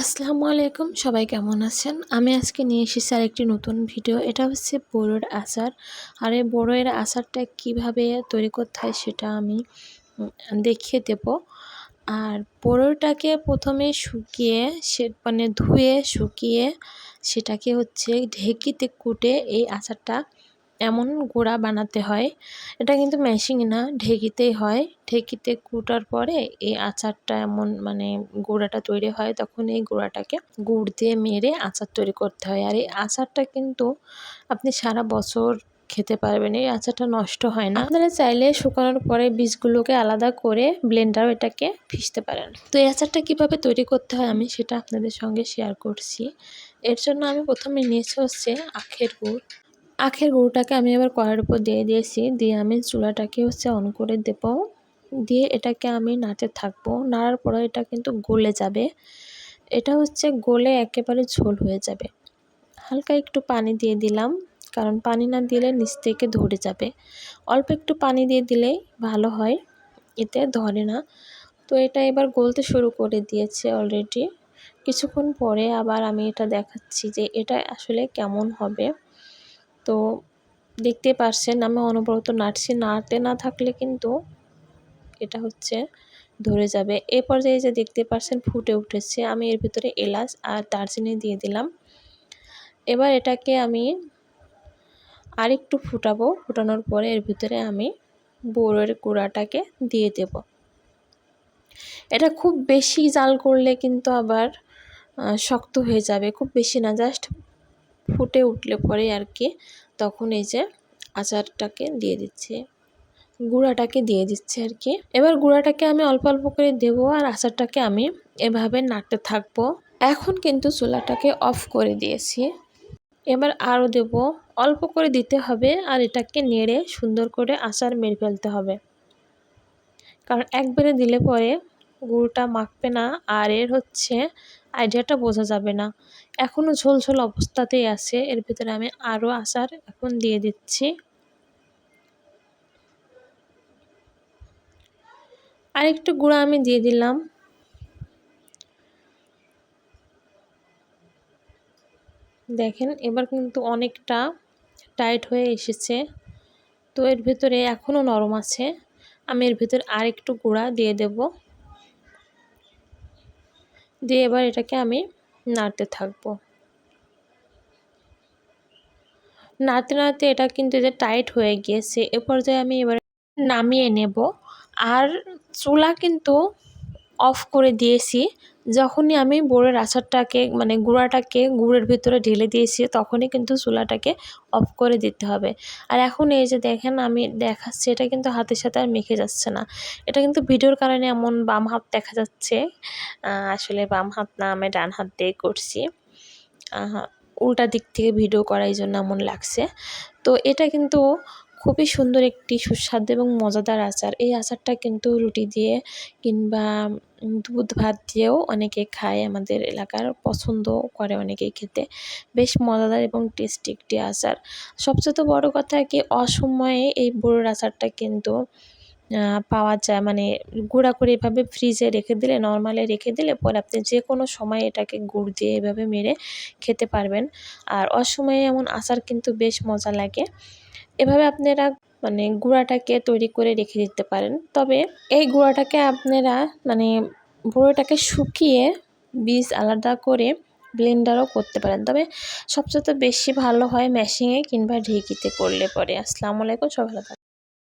আসসালামু আলাইকুম, সবাই কেমন আছেন? আমি আজকে নিয়ে এসেছি আর একটি নতুন ভিডিও। এটা হচ্ছে বড়োর আচার। আর এই বড়োয়ের আচারটা কীভাবে তৈরি করতে হয় সেটা আমি দেখিয়ে দেব। আর বড়োটাকে প্রথমে শুকিয়ে সে মানে ধুয়ে শুকিয়ে সেটাকে হচ্ছে ঢেকিতে কুটে এই আচারটা এমন গুঁড়া বানাতে হয়। এটা কিন্তু মেশিং না, ঢেকিতেই হয়। ঢেকিতে কুটার পরে এই আচারটা এমন মানে গুঁড়াটা তৈরি হয়, তখন এই গুঁড়াটাকে গুড় দিয়ে মেরে আচার তৈরি করতে হয়। আর এই আচারটা কিন্তু আপনি সারা বছর খেতে পারবেন। এই আচারটা নষ্ট হয় না। আপনারা চাইলে শুকানোর পরে বীজগুলোকে আলাদা করে ব্লেন্ডারও এটাকে ভিজতে পারেন। তো এই আচারটা কীভাবে তৈরি করতে হয় আমি সেটা আপনাদের সঙ্গে শেয়ার করছি। এর জন্য আমি প্রথমে নিয়েছি হচ্ছে আখের গুড়। আখের গুঁড়োটাকে আমি আবার কড়ার উপর দিয়ে দিয়েছি। দিয়ে আমি চুলাটাকে হচ্ছে অন করে দেব। দিয়ে এটাকে আমি নাড়তে থাকব। নাড়ার পরে এটা কিন্তু গলে যাবে। এটা হচ্ছে গলে একেবারে ঝোল হয়ে যাবে। হালকা একটু পানি দিয়ে দিলাম। কারণ পানি না দিলে নিচ থেকে ধরে যাবে। অল্প একটু পানি দিয়ে দিলেই ভালো হয়। এতে ধরে না। তো এটা এবার গলতে শুরু করে দিয়েছে অলরেডি কিছুক্ষণ পরে আবার আমি এটা দেখাচ্ছি যে এটা আসলে কেমন হবে। তো দেখতে পারছেন, আমি অনবরত নাড়ছি। নাড়তে না থাকলে কিন্তু এটা হচ্ছে ধরে যাবে। এ পর্যায়ে যে দেখতে পারছেন ফুটে উঠেছে, আমি এর ভিতরে এলাচ আর দারচিনি দিয়ে দিলাম। এবার এটাকে আমি আরেকটু ফুটাবো। ফুটানোর পরে এর ভিতরে আমি বড়ের গুঁড়াটাকে দিয়ে দেব। এটা খুব বেশি জাল করলে কিন্তু আবার শক্ত হয়ে যাবে। খুব বেশি না, জাস্ট ফুটে উঠলে পরে আর কি তখন এই যে আচারটাকে দিয়ে দিচ্ছি, গুঁড়াটাকে দিয়ে দিচ্ছি আর কি। এবার গুঁড়াটাকে আমি অল্প অল্প করে দেবো আর আচারটাকে আমি এভাবে নাড়তে থাকব। এখন কিন্তু চুলাটাকে অফ করে দিয়েছি। এবার আরও দেব, অল্প করে দিতে হবে আর এটাকে নেড়ে সুন্দর করে আচার মেরে ফেলতে হবে। কারণ একবারে দিলে পরে গুঁড়োটা মাখবে না আর এর হচ্ছে আইডিয়াটা বোঝা যাবে না। এখনও ঝোল ঝোল অবস্থাতেই আছে। এর ভিতরে আমি আরও আচার এখন দিয়ে দিচ্ছি। আরেকটু গুঁড়া আমি দিয়ে দিলাম। দেখেন, এবার কিন্তু অনেকটা টাইট হয়ে এসেছে। তো এর ভেতরে এখনও নরম আছে। আমি এর ভেতর আরেকটু গুঁড়া দিয়ে দেব। দিয়ে এবার এটাকে আমি নাড়তে থাকব। নাড়তে নাড়তে এটা কিন্তু যে টাইট হয়ে গিয়েছে। এ পর্যায়ে আমি এবার নামিয়ে নেব। আর চুলা কিন্তু অফ করে দিয়েছি। যখনই আমি গুড়ের আচারটাকে মানে গুঁড়াটাকে গুড়ের ভিতরে ঢেলে দিয়েছি, তখনই কিন্তু চুলাটাকে অফ করে দিতে হবে। আর এখন এই যে দেখেন, আমি দেখাচ্ছি, এটা কিন্তু হাতের সাথে আর মেখে যাচ্ছে না। এটা কিন্তু ভিডিওর কারণে এমন বাম হাত দেখা যাচ্ছে। আসলে বাম হাত না, আমি ডান হাত দিয়ে করছি। উল্টা দিক থেকে ভিডিও করার জন্য এমন লাগছে। তো এটা কিন্তু খুবই সুন্দর একটি সুস্বাদু এবং মজাদার আচার। এই আচারটা কিন্তু রুটি দিয়ে কিংবা দুধ ভাত দিয়েও অনেকে খায়, আমাদের এলাকার পছন্দ করে অনেকেই খেতে। বেশ মজাদার এবং টেস্টি একটি আচার। সবচেয়ে বড় কথা কি, অসময়ে এই বড়োর আচারটা কিন্তু পাওয়া যায় মানে গুঁড়া করে এভাবে ফ্রিজে রেখে দিলে নর্মালে রেখে দিলে পরে আপনি যে কোনো সময় এটাকে গুড় দিয়ে এভাবে মেরে খেতে পারবেন। আর অসময়ে এমন আচার কিন্তু বেশ মজা লাগে। এভাবে আপনারা মানে গুঁড়াটাকে তৈরি করে রেখে দিতে পারেন। তবে এই গুঁড়াটাকে আপনারা মানে গুঁড়োটাকে শুকিয়ে বীজ আলাদা করে ব্লেন্ডারও করতে পারেন। তবে সবচেয়ে বেশি ভালো হয় মেশিনে কিংবা ঢেঁকিতে করলে পরে। আসসালামু আলাইকুম সব ভালো